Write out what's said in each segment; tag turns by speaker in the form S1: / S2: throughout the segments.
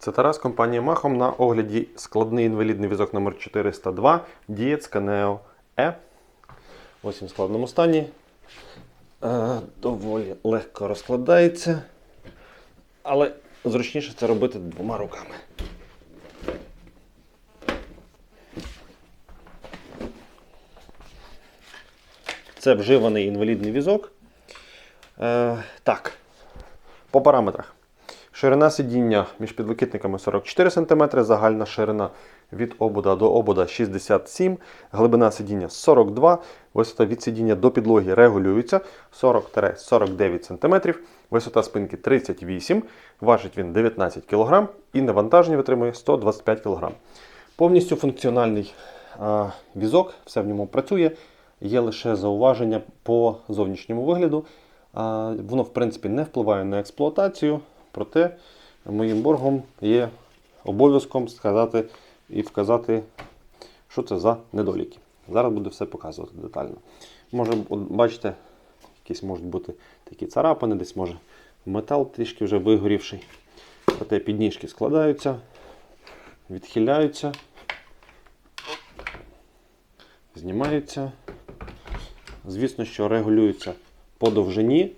S1: Це Тарас, компанія Махом на огляді складний інвалідний візок номер 402 Дієць Канео Е. Ось він в складному стані. Е, доволі легко розкладається. Але зручніше це робити двома руками. Це вживаний інвалідний візок. Е, так, по параметрах. Ширина сидіння між підлокітниками 44 см, загальна ширина від обода до обода 67 глибина сидіння 42 висота від сидіння до підлоги регулюється 40-49 см, висота спинки 38 важить він 19 кг і навантаження витримує 125 кг. Повністю функціональний а, візок, все в ньому працює. Є лише зауваження по зовнішньому вигляду. А, Воно, в принципі, не впливає на експлуатацію, проте моїм боргом є обов'язком сказати і вказати, що це за недоліки. Зараз буду все показувати детально. Може, бачите, якісь можуть бути такі царапини, десь може метал трішки вже вигорівший. Проте підніжки складаються, відхиляються, знімаються. Звісно, що регулюються по довжині.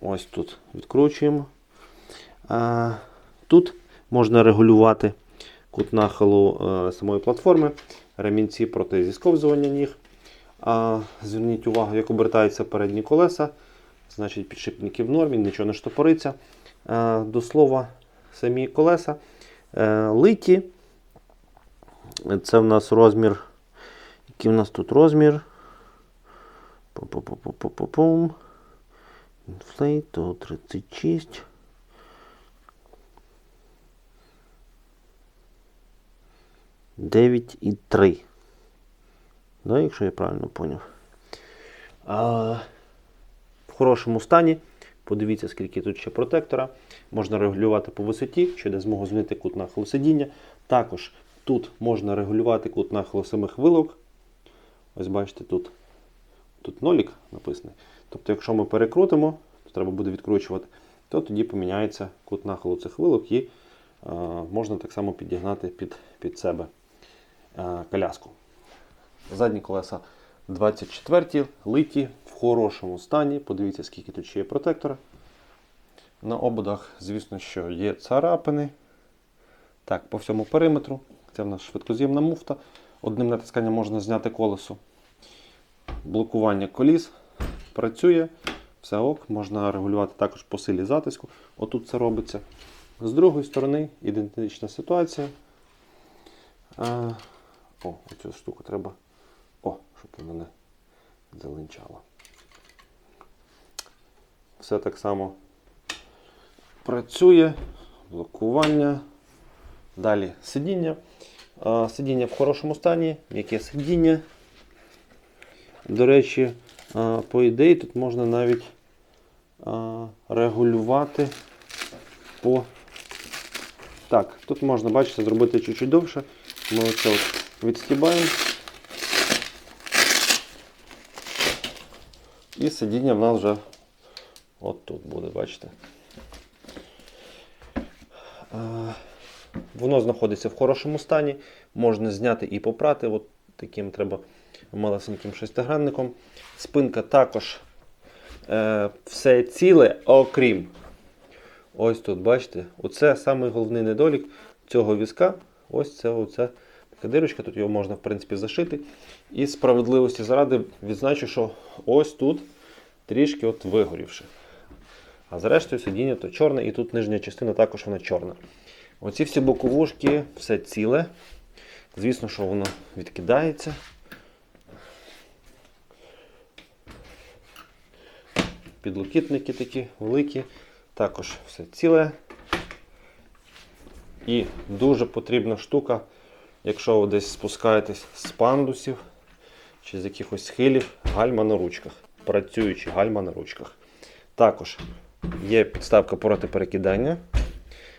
S1: Ось тут відкручуємо. Тут можна регулювати кут нахилу е, самої платформи, ремінці проти зісковзування ніг. Зверніть увагу, як обертаються передні колеса. Значить, підшипники в нормі, нічого не штопориться. До слова, самі колеса е, литі. Це в нас розмір. Який в нас тут розмір? Пу-пу-пу-пу-пу-пум. 36. Дев'ять і три. Да, якщо я правильно поняв. А, в хорошому стані. Подивіться, скільки тут ще протектора. Можна регулювати по висоті, що де змогу змінити кут нахилу сидіння. Також тут можна регулювати кут нахилу самих вилок. Ось бачите, тут, тут нолік написаний. Тобто, якщо ми перекрутимо, то треба буде відкручувати, то тоді поміняється кут нахилу цих вилок і е, можна так само підігнати під, під себе е, коляску. Задні колеса 24 литі в хорошому стані. Подивіться, скільки тут ще є протектора. На ободах, звісно, що є царапини. Так, по всьому периметру. Це в нас швидкоз'ємна муфта. Одним натисканням можна зняти колесо. Блокування коліс працює. Все ок, можна регулювати також по силі затиску. Отут це робиться. З другої сторони ідентична ситуація. О, оцю штуку треба. О, щоб вона не залинчала. Все так само працює, блокування. Далі сидіння. Сидіння в хорошому стані, яке сидіння. До речі, по ідеї тут можна навіть регулювати по. Так, тут можна, бачите, зробити чуть-чуть довше. Ми оце от відстібаємо. І сидіння в нас вже от тут буде, бачите. Воно знаходиться в хорошому стані, можна зняти і попрати. От таким треба малесеньким шестигранником. Спинка також е, все ціле, окрім. Ось тут, бачите, оце самий головний недолік цього візка. Ось це оце така дирочка, тут його можна в принципі зашити. І справедливості заради відзначу, що ось тут трішки от вигорівши. А зрештою сидіння то чорне, і тут нижня частина також вона чорна. Оці всі боковушки, все ціле. Звісно, що воно відкидається. Підлокітники такі великі, також все ціле. І дуже потрібна штука, якщо ви десь спускаєтесь з пандусів чи з якихось схилів, гальма на ручках. Працюючі гальма на ручках. Також є підставка проти перекидання.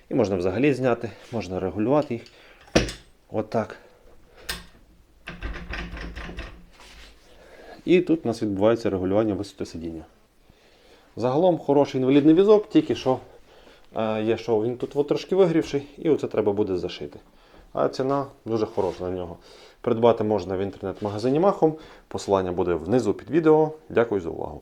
S1: І можна взагалі зняти, можна регулювати їх. Отак. І тут у нас відбувається регулювання висоти сидіння. Загалом хороший інвалідний візок, тільки що Е, Є, що він тут трошки вигрівший, і оце треба буде зашити. А ціна дуже хороша на нього. Придбати можна в інтернет-магазині Махом. Посилання буде внизу під відео. Дякую за увагу.